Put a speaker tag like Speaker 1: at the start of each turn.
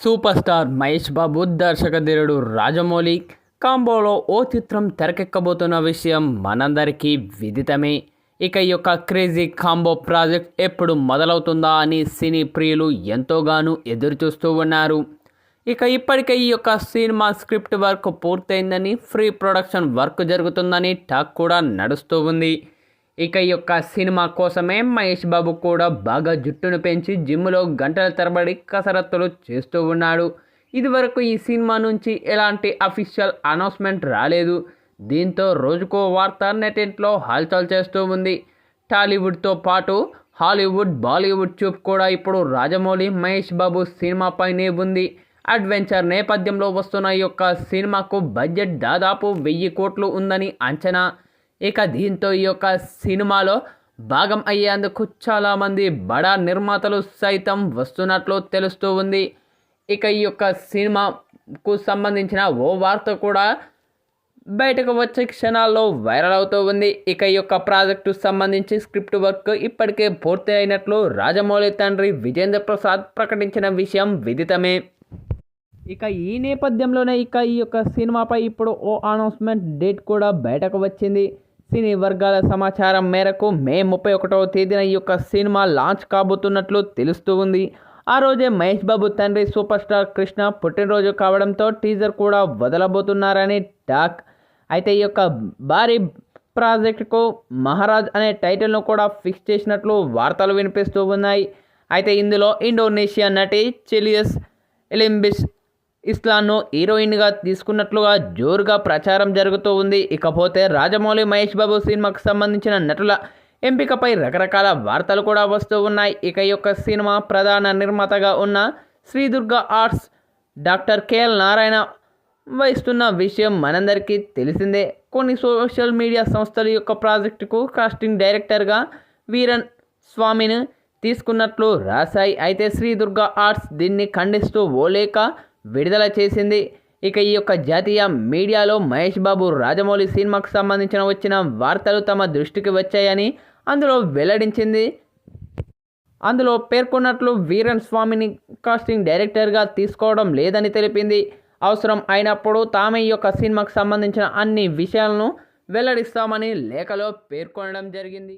Speaker 1: Super star Mahesh Babu దర్శకధీరుడు రాజమౌళి. కాంబోలో ఓ చిత్రం తెరకెక్కబోతున్న విషయం మనందరికీ విదితమే. ఇక ఈ యొక్క క్రేజీ కాంబో ప్రాజెక్ట్ ఎప్పుడు మొదలవుతుందా అని సినీ ప్రియులు ఎంతోగానో ఎదురుచూస్తూ ఉన్నారు. ఇక ఇప్పటికే ఈ యొక్క సినిమా స్క్రిప్ట్ వర్క్ పూర్తయిందని ఫ్రీ ప్రొడక్షన్ వర్క్ జరుగుతుందని టాక్ కూడా నడుస్తూ ఉంది. ఇక ఈ యొక్క సినిమా కోసమే మహేష్ బాబు కూడా బాగా జుట్టును పెంచి జిమ్లో గంటల తరబడి కసరత్తులు చేస్తూ ఉన్నాడు. ఇదివరకు ఈ సినిమా నుంచి ఎలాంటి అఫీషియల్ అనౌన్స్మెంట్ రాలేదు. దీంతో రోజుకో వార్త నెటింట్లో హల్చల్ చేస్తూ ఉంది. టాలీవుడ్తో పాటు హాలీవుడ్ బాలీవుడ్ చూప్ కూడా ఇప్పుడు రాజమౌళి మహేష్ బాబు సినిమాపైనే ఉంది. అడ్వెంచర్ నేపథ్యంలో వస్తున్న ఈ యొక్క సినిమాకు బడ్జెట్ దాదాపు వెయ్యి కోట్లు ఉందని అంచనా. ఇక దీంతో ఈ యొక్క సినిమాలో భాగం అయ్యేందుకు చాలామంది బడా నిర్మాతలు సైతం వస్తున్నట్లు తెలుస్తూ ఉంది. ఇక ఈ యొక్క సినిమాకు సంబంధించిన ఓ వార్త కూడా బయటకు వచ్చే క్షణాల్లో వైరల్ అవుతూ ఉంది. ఇక ఈ యొక్క ప్రాజెక్టు సంబంధించి స్క్రిప్ట్ వర్క్ ఇప్పటికే పూర్తి అయినట్లు రాజమౌళి తండ్రి విజేంద్ర ప్రసాద్ ప్రకటించిన విషయం విదితమే. ఇక ఈ నేపథ్యంలోనే ఇక ఈ యొక్క సినిమాపై ఇప్పుడు ఓ అనౌన్స్మెంట్ డేట్ కూడా బయటకు వచ్చింది. సినీ వర్గాల సమాచారం మేరకు మే ముప్పై ఒకటవ తేదీన ఈ యొక్క సినిమా లాంచ్ కాబోతున్నట్లు తెలుస్తూ ఉంది. ఆ రోజే మహేష్ బాబు తండ్రి సూపర్ స్టార్ కృష్ణ పుట్టినరోజు కావడంతో టీజర్ కూడా వదలబోతున్నారని టాక్. అయితే ఈ యొక్క భారీ ప్రాజెక్టుకు మహారాజ్ అనే టైటిల్ను కూడా ఫిక్స్ చేసినట్లు వార్తలు వినిపిస్తూ ఉన్నాయి. అయితే ఇందులో ఇండోనేషియా నటి చెలియస్ ఎలింబిస్ ఇస్లాంను హీరోయిన్గా తీసుకున్నట్లుగా జోరుగా ప్రచారం జరుగుతూ ఉంది. ఇకపోతే రాజమౌళి మహేష్ బాబు సినిమాకు సంబంధించిన నటుల ఎంపికపై రకరకాల వార్తలు కూడా వస్తూ ఉన్నాయి. ఇక యొక్క సినిమా ప్రధాన నిర్మాతగా ఉన్న Sridurga arts doctor KL Narayana వహిస్తున్న విషయం మనందరికీ తెలిసిందే. కొన్ని సోషల్ మీడియా సంస్థల యొక్క ప్రాజెక్టుకు కాస్టింగ్ డైరెక్టర్గా వీరన్ స్వామిని తీసుకున్నట్లు రాశాయి. అయితే శ్రీ దుర్గా ఆర్ట్స్ దీన్ని ఖండిస్తూ ఓలేక విడుదల చేసింది. ఇక ఈ యొక్క జాతీయ మీడియాలో మహేష్ బాబు రాజమౌళి సినిమాకు సంబంధించిన వచ్చిన వార్తలు తమ దృష్టికి వచ్చాయని అందులో వెల్లడించింది. అందులో పేర్కొన్నట్లు వీరన్ స్వామిని కాస్టింగ్ డైరెక్టర్గా తీసుకోవడం లేదని తెలిపింది. అవసరం అయినప్పుడు తామే ఈ యొక్క సినిమాకు సంబంధించిన అన్ని విషయాలను వెల్లడిస్తామని లేఖలో పేర్కొనడం జరిగింది.